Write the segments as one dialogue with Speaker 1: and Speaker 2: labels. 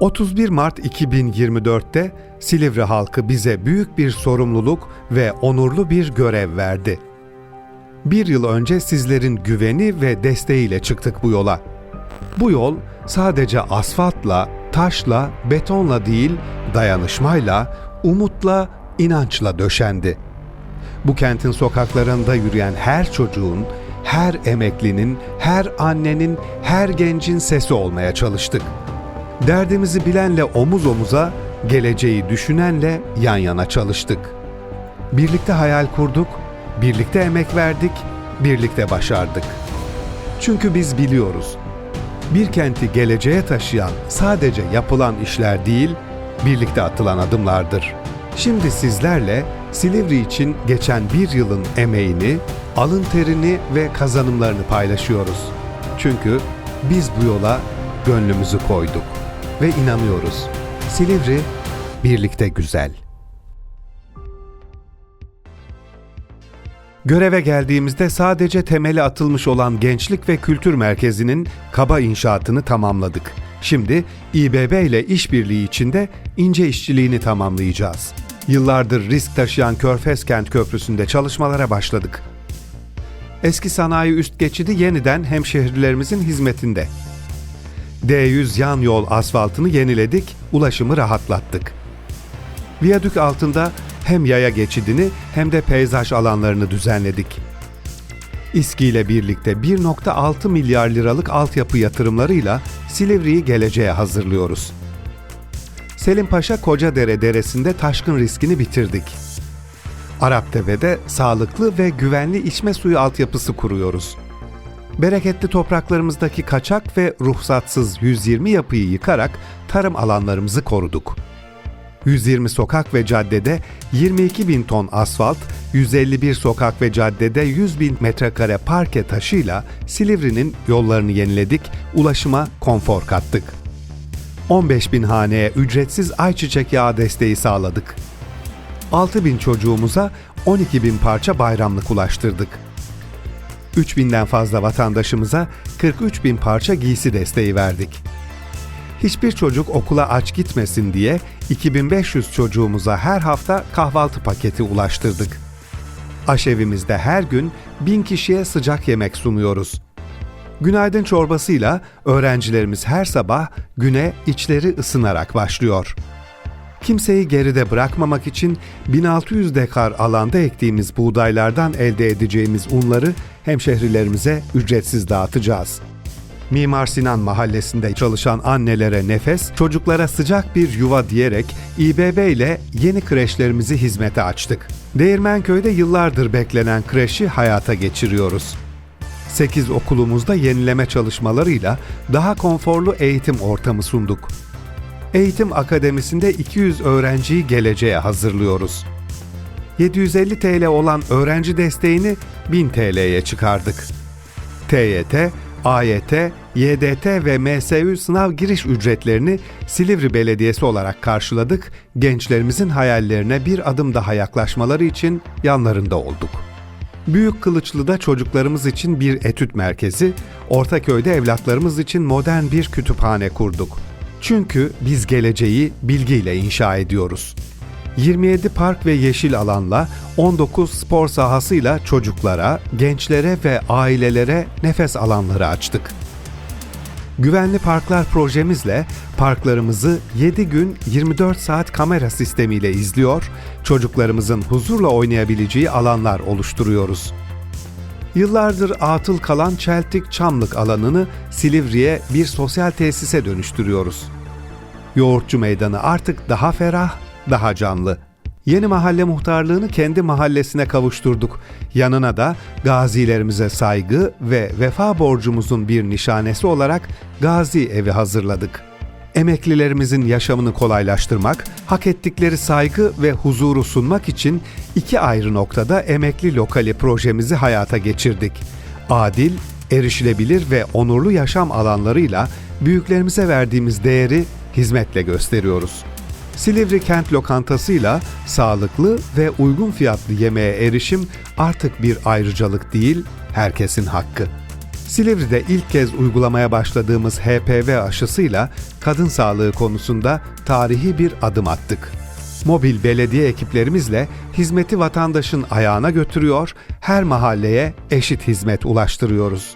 Speaker 1: 31 Mart 2024'te Silivri halkı bize büyük bir sorumluluk ve onurlu bir görev verdi. Bir yıl önce sizlerin güveni ve desteğiyle çıktık bu yola. Bu yol sadece asfaltla, taşla, betonla değil, dayanışmayla, umutla, inançla döşendi. Bu kentin sokaklarında yürüyen her çocuğun, her emeklinin, her annenin, her gencin sesi olmaya çalıştık. Derdimizi bilenle omuz omuza, geleceği düşünenle yan yana çalıştık. Birlikte hayal kurduk, birlikte emek verdik, birlikte başardık. Çünkü biz biliyoruz. Bir kenti geleceğe taşıyan sadece yapılan işler değil, birlikte atılan adımlardır. Şimdi sizlerle Silivri için geçen bir yılın emeğini, alın terini ve kazanımlarını paylaşıyoruz. Çünkü biz bu yola gönlümüzü koyduk ve inanıyoruz. Silivri birlikte güzel. Göreve geldiğimizde sadece temeli atılmış olan Gençlik ve Kültür Merkezi'nin kaba inşaatını tamamladık. Şimdi İBB ile işbirliği içinde ince işçiliğini tamamlayacağız. Yıllardır risk taşıyan Körfez Kent Köprüsü'nde çalışmalara başladık. Eski sanayi üst geçidi yeniden hemşehrilerimizin hizmetinde. D100 yan yol asfaltını yeniledik, ulaşımı rahatlattık. Viyadük altında hem yaya geçidini hem de peyzaj alanlarını düzenledik. İSKİ ile birlikte 1.6 milyar liralık altyapı yatırımlarıyla Silivri'yi geleceğe hazırlıyoruz. Selimpaşa Kocadere Deresi'nde taşkın riskini bitirdik. Araptepe'de sağlıklı ve güvenli içme suyu altyapısı kuruyoruz. Bereketli topraklarımızdaki kaçak ve ruhsatsız 120 yapıyı yıkarak tarım alanlarımızı koruduk. 120 sokak ve caddede 22 bin ton asfalt, 151 sokak ve caddede 100 bin metrekare parke taşıyla Silivri'nin yollarını yeniledik, ulaşıma konfor kattık. 15 bin haneye ücretsiz ayçiçek yağı desteği sağladık. 6 bin çocuğumuza 12 bin parça bayramlık ulaştırdık. 3 binden fazla vatandaşımıza 43 bin parça giysi desteği verdik. Hiçbir çocuk okula aç gitmesin diye 2500 çocuğumuza her hafta kahvaltı paketi ulaştırdık. Aşevimizde her gün 1000 kişiye sıcak yemek sunuyoruz. Günaydın çorbasıyla öğrencilerimiz her sabah güne içleri ısınarak başlıyor. Kimseyi geride bırakmamak için 1600 dekar alanda ektiğimiz buğdaylardan elde edeceğimiz unları hemşehrilerimize ücretsiz dağıtacağız. Mimar Sinan Mahallesi'nde çalışan annelere nefes, çocuklara sıcak bir yuva diyerek İBB ile yeni kreşlerimizi hizmete açtık. Değirmenköy'de yıllardır beklenen kreşi hayata geçiriyoruz. 8 okulumuzda yenileme çalışmalarıyla daha konforlu eğitim ortamı sunduk. Eğitim Akademisi'nde 200 öğrenciyi geleceğe hazırlıyoruz. 750 TL olan öğrenci desteğini 1000 TL'ye çıkardık. TYT, AYT, YDT ve MSÜ sınav giriş ücretlerini Silivri Belediyesi olarak karşıladık, gençlerimizin hayallerine bir adım daha yaklaşmaları için yanlarında olduk. Büyük Kılıçlı'da çocuklarımız için bir etüt merkezi, Ortaköy'de evlatlarımız için modern bir kütüphane kurduk. Çünkü biz geleceği bilgiyle inşa ediyoruz. 27 park ve yeşil alanla 19 spor sahasıyla çocuklara, gençlere ve ailelere nefes alanları açtık. Güvenli Parklar projemizle parklarımızı 7 gün 24 saat kamera sistemiyle izliyor, çocuklarımızın huzurla oynayabileceği alanlar oluşturuyoruz. Yıllardır atıl kalan Çeltik Çamlık alanını Silivri'ye bir sosyal tesise dönüştürüyoruz. Yoğurtçu Meydanı artık daha ferah, daha canlı. Yeni mahalle muhtarlığını kendi mahallesine kavuşturduk. Yanına da gazilerimize saygı ve vefa borcumuzun bir nişanesi olarak gazi evi hazırladık. Emeklilerimizin yaşamını kolaylaştırmak, hak ettikleri saygı ve huzuru sunmak için iki ayrı noktada emekli lokali projemizi hayata geçirdik. Adil, erişilebilir ve onurlu yaşam alanlarıyla büyüklerimize verdiğimiz değeri hizmetle gösteriyoruz. Silivri Kent Lokantası'yla sağlıklı ve uygun fiyatlı yemeğe erişim artık bir ayrıcalık değil, herkesin hakkı. Silivri'de ilk kez uygulamaya başladığımız HPV aşısıyla kadın sağlığı konusunda tarihi bir adım attık. Mobil belediye ekiplerimizle hizmeti vatandaşın ayağına götürüyor, her mahalleye eşit hizmet ulaştırıyoruz.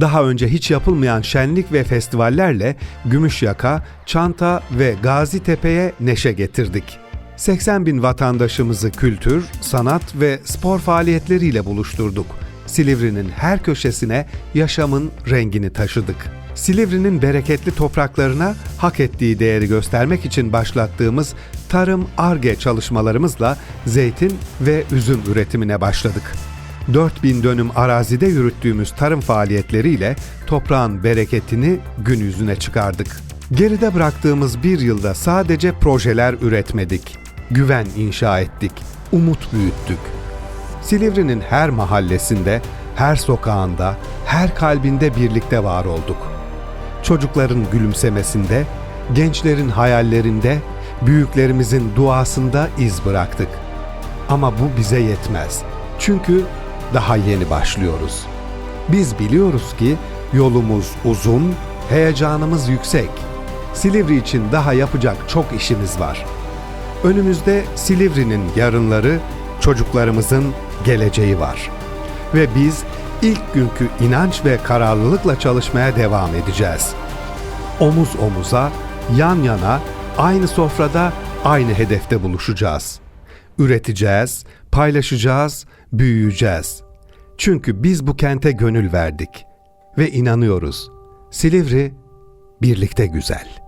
Speaker 1: Daha önce hiç yapılmayan şenlik ve festivallerle Gümüşyaka, Çanta ve Gazitepe'ye neşe getirdik. 80 bin vatandaşımızı kültür, sanat ve spor faaliyetleriyle buluşturduk. Silivri'nin her köşesine yaşamın rengini taşıdık. Silivri'nin bereketli topraklarına hak ettiği değeri göstermek için başlattığımız tarım ARGE çalışmalarımızla zeytin ve üzüm üretimine başladık. 4000 dönüm arazide yürüttüğümüz tarım faaliyetleriyle toprağın bereketini gün yüzüne çıkardık. Geride bıraktığımız bir yılda sadece projeler üretmedik. Güven inşa ettik, umut büyüttük. Silivri'nin her mahallesinde, her sokağında, her kalbinde birlikte var olduk. Çocukların gülümsemesinde, gençlerin hayallerinde, büyüklerimizin duasında iz bıraktık. Ama bu bize yetmez. Çünkü daha yeni başlıyoruz. Biz biliyoruz ki yolumuz uzun, heyecanımız yüksek. Silivri için daha yapacak çok işimiz var. Önümüzde Silivri'nin yarınları, çocuklarımızın geleceği var. Ve biz ilk günkü inanç ve kararlılıkla çalışmaya devam edeceğiz. Omuz omuza, yan yana, aynı sofrada, aynı hedefte buluşacağız. Üreteceğiz, paylaşacağız, büyüyeceğiz. Çünkü biz bu kente gönül verdik ve inanıyoruz. Silivri birlikte güzel.''